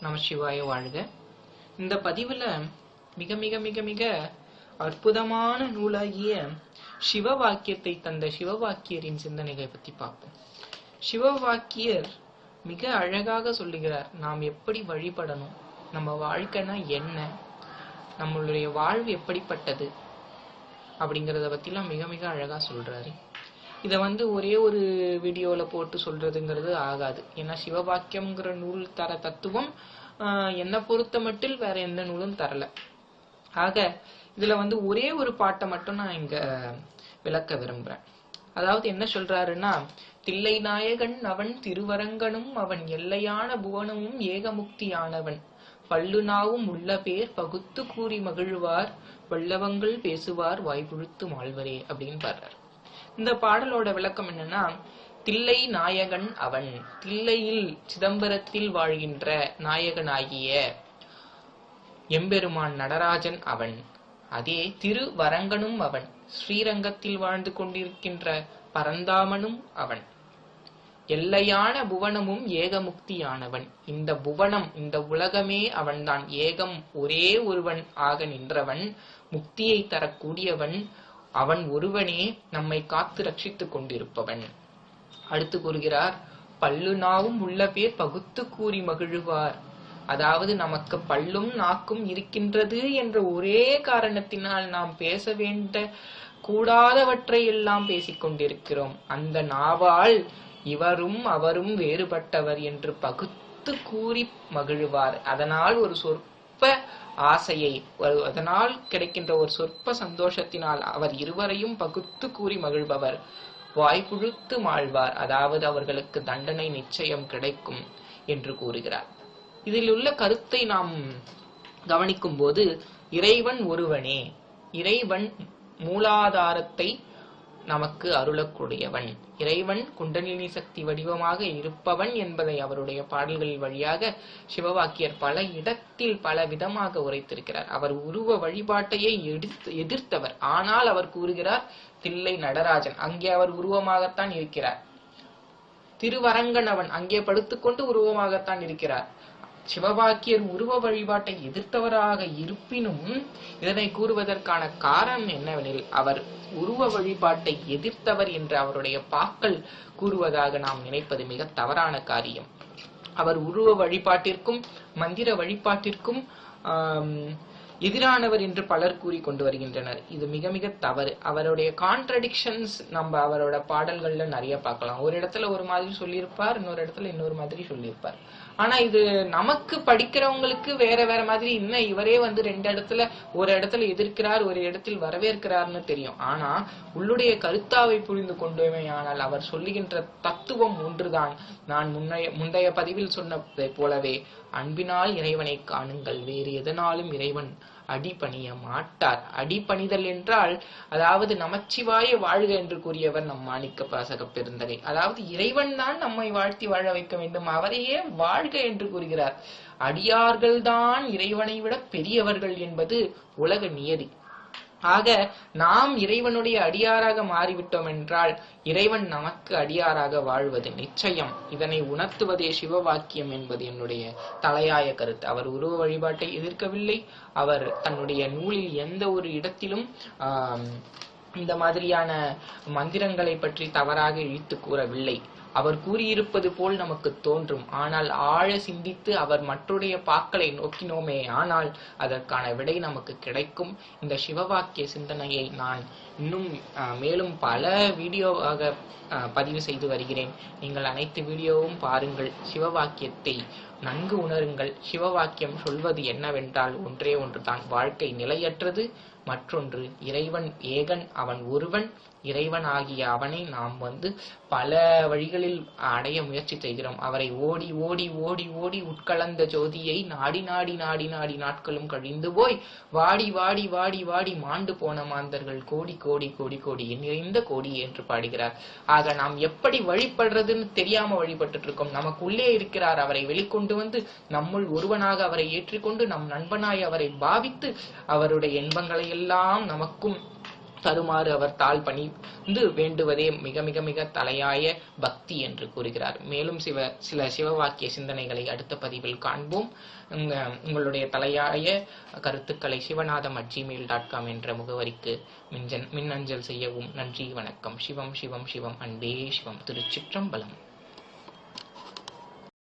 நம சிவாய வாழ்க. இந்த பதிவுல மிக மிக மிக மிக அற்புதமான நூலாகிய சிவ வாக்கியத்தை தந்த சிவவாக்கியரின் சிந்தனைகளை பத்தி பார்ப்போம். சிவவாக்கியர் மிக அழகாக சொல்லுகிறார் நாம் எப்படி வழிபடணும்? நம்ம வாழ்க்கைனா என்ன? நம்மளுடைய வாழ்வு எப்படிப்பட்டது? அப்படிங்கிறத பத்திலாம் மிக மிக அழகா சொல்றாரு. இதை வந்து ஒரே ஒரு வீடியோவில் போட்டு சொல்றதுங்கிறது ஆகாது. ஏன்னா சிவபாக்கியம்ங்கிற நூல் தர தத்துவம் என்னை பொறுத்த மட்டில் வேற எந்த நூலும் தரல. ஆக இதுல வந்து ஒரே ஒரு பாட்டை மட்டும் நான் இங்க விளக்க விரும்புறேன். அதாவது என்ன சொல்றாருன்னா தில்லை நாயகன் அவன் திருவரங்கனும் அவன் எல்லையான புவனமும் ஏகமுக்தியானவன். பல்லுநாவும் உள்ள பேர் பகுத்து கூறி மகிழ்வார். வல்லவங்கள் பேசுவார் வாய்ப்புழுத்து மாழ்வரே அப்படின்னு பாடுறார். இந்த பாடலோட விளக்கம் என்னன்னா தில்லை நாயகன் அவன். தில்லையில் சிதம்பரத்தில் வாழ்கின்ற நாயகனாகிய எம்பெருமான் நடராஜன் அவன். அதே திருவரங்கனும் அவன். ஸ்ரீரங்கத்தில் வாழ்ந்து கொண்டிருக்கின்ற பரந்தாமனும் அவன். எல்லையான புவனமும் ஏகமுக்தியானவன். இந்த புவனம் இந்த உலகமே அவன்தான். ஏகம் ஒரே ஒருவன் ஆக நின்றவன். முக்தியை தரக்கூடியவன். அவன் ஒருவனே நம்மை காத்து ரட்சித்துக் கொண்டிருப்பவன். அடுத்து கூறுகிறார் பல்லு நாவும் உள்ள பேர் பகுத்து கூறி மகிழுவார். அதாவது நமக்கு பல்லும் நாக்கும் இருக்கின்றது என்ற ஒரே காரணத்தினால் நாம் பேச வேண்ட கூடாதவற்றை எல்லாம் பேசிக் கொண்டிருக்கிறோம். அந்த நாவால் இவரும் அவரும் வேறுபட்டவர் என்று பகுத்து கூறி மகிழ்வார். அதனால் ஒரு சொற் சொற்ப ஆசையை. அதனால் கிடைக்கின்ற ஒரு சொற்ப சந்தோஷத்தினால் அவர் இருவரையும் பகுத்து கூறி மகிழ்பவர். வாய்ப்புழுத்து மாழ்வார். அதாவது அவர்களுக்கு தண்டனை நிச்சயம் கிடைக்கும் என்று கூறுகிறார். இதில் உள்ள கருத்தை நாம் கவனிக்கும் போது இறைவன் ஒருவனே. இறைவன் மூலாதாரத்தை நமக்கு அருளக்கூடியவன். இறைவன் குண்டலினி சக்தி வடிவமாக இருப்பவன் என்பதை அவருடைய பாடல்கள் வழியாக சிவவாக்கியர் பல இடத்தில் பல விதமாக உரைத்திருக்கிறார். அவர் உருவ வழிபாட்டையே எதிர்த்தவர். ஆனால் அவர் கூறுகிறார் தில்லை நடராஜன் அங்கே அவர் உருவமாகத்தான் இருக்கிறார். திருவரங்கனவன் அங்கே படுத்துக்கொண்டு உருவமாகத்தான் இருக்கிறார். சிவபாக்கியர் உருவ வழிபாட்டை எதிர்த்தவராக இருப்பினும் இதனை கூறுவதற்கான காரணம் என்னவெனில் அவர் உருவ வழிபாட்டை எதிர்த்தவர் என்று அவருடைய பாக்கள் கூறுவதாக நாம் நினைப்பது மிக தவறான காரியம். அவர் உருவ வழிபாட்டிற்கும் மந்திர வழிபாட்டிற்கும் ஆஹ் எதிரானவர் என்று பலர் கூறி கொண்டு வருகின்றனர். இது மிக மிக தவறு. அவருடைய கான்ட்ரடிக்ஷன்ஸ் நம்ம அவரோட பாடல்கள்ல நிறைய பார்க்கலாம். ஒரு இடத்துல ஒரு மாதிரி சொல்லியிருப்பார் இன்னொரு இடத்துல இன்னொரு மாதிரி சொல்லியிருப்பார். ஆனா இது நமக்கு படிக்கிறவங்களுக்கு வேற வேற மாதிரி இன்னும் இவரே வந்து ரெண்டு இடத்துல ஒரு இடத்துல எதிர்க்கிறார் ஒரு இடத்தில் வரவேற்கிறார்னு தெரியும். ஆனா உள்ளுடைய கருத்தாவை புரிந்து கொண்டுமையானால் அவர் சொல்லுகின்ற தத்துவம் ஒன்றுதான். நான் முன்னைய முந்தைய பதிவில் சொன்னதை போலவே அன்பினால் இறைவனை காணுங்கள். வேறு எதனாலும் இறைவன் அடிபணிய மாட்டார். அடிபணிதல் என்றால் அதாவது நமச்சிவாய வாழ்க என்று கூறியவர் நம் மாணிக்க பாசக பெருந்தகை. அதாவது இறைவன் தான் நம்மை வாழ்த்தி வாழ வைக்க வேண்டும். அவரையே வாழ்க என்று கூறுகிறார். அடியார்கள்தான் இறைவனை விட பெரியவர்கள் என்பது உலக நியதி. ஆக நாம் இறைவனுடைய அடியாராக மாறிவிட்டோம் என்றால் இறைவன் நமக்கு அடியாராக வாழ்வது நிச்சயம். இதனை உணர்த்துவதே சிவவாக்கியம் என்பது என்னுடைய தலையாய கருத்து. அவர் உருவ வழிபாட்டை எதிர்க்கவில்லை. அவர் தன்னுடைய நூலில் எந்த ஒரு இடத்திலும் இந்த மாதிரியான மந்திரங்களை பற்றி தவறாக இழித்து கூறவில்லை. அவர் கூறியிருப்பது போல் நமக்கு தோன்றும். ஆனால் ஆழ சிந்தித்து அவர் மற்றுடைய பாக்களை நோக்கினோமே ஆனால் அதற்கான விடை நமக்கு கிடைக்கும். இந்த சிவவாக்கிய சிந்தனையை நான் இன்னும் மேலும் பல வீடியோவாக பதிவு செய்து வருகிறேன். நீங்கள் அனைத்து வீடியோவும் பாருங்கள். சிவவாக்கியத்தை நன்கு உணருங்கள். சிவவாக்கியம் சொல்வது என்னவென்றால் ஒன்றே ஒன்றுதான். வாழ்க்கை நிலையற்றது. மற்றொன்று இறைவன் ஏகன் அவன் ஒருவன். இறைவன் ஆகிய அவனை நாம் வந்து பல வழிகளில் அடைய முயற்சி செய்கிறோம். அவரை ஓடி ஓடி ஓடி ஓடி உட்கலந்த ஜோதியை நாடி நாடி நாடி நாடி நாட்களும் கழிந்து போய் வாடி வாடி வாடி வாடி மாண்டு போன மாந்தர்கள் கோடி கோடி கோடி கோடி நிறைந்த கோடி என்று பாடுகிறார். ஆக நாம் எப்படி வழிபடுறதுன்னு தெரியாம வழிபட்டு இருக்கோம் நமக்குள்ளே இருக்கிறார். அவரை வெளிக்கொண்டு வந்து நம்முள் ஒருவனாக அவரை ஏற்றிக்கொண்டு நம் நண்பனாய் அவரை பாவித்து அவருடைய இன்பங்களை எல்லாம் நமக்கும் தருமாறு அவர் தாழ் பணிந்து வேண்டுவதே மிக மிக மிக தலையாய பக்தி என்று கூறுகிறார். மேலும் சிவ சில சிவவாக்கிய சிந்தனைகளை அடுத்த பதிவில் காண்போம். உங்களுடைய தலையாய கருத்துக்களை Sivanatham at Gmail dot com என்ற முகவரிக்கு மிஞ்சன் மின்னஞ்சல் செய்யவும். நன்றி வணக்கம். சிவம் சிவம் சிவம். அன்பே சிவம். திருச்சிற்றம்பலம்.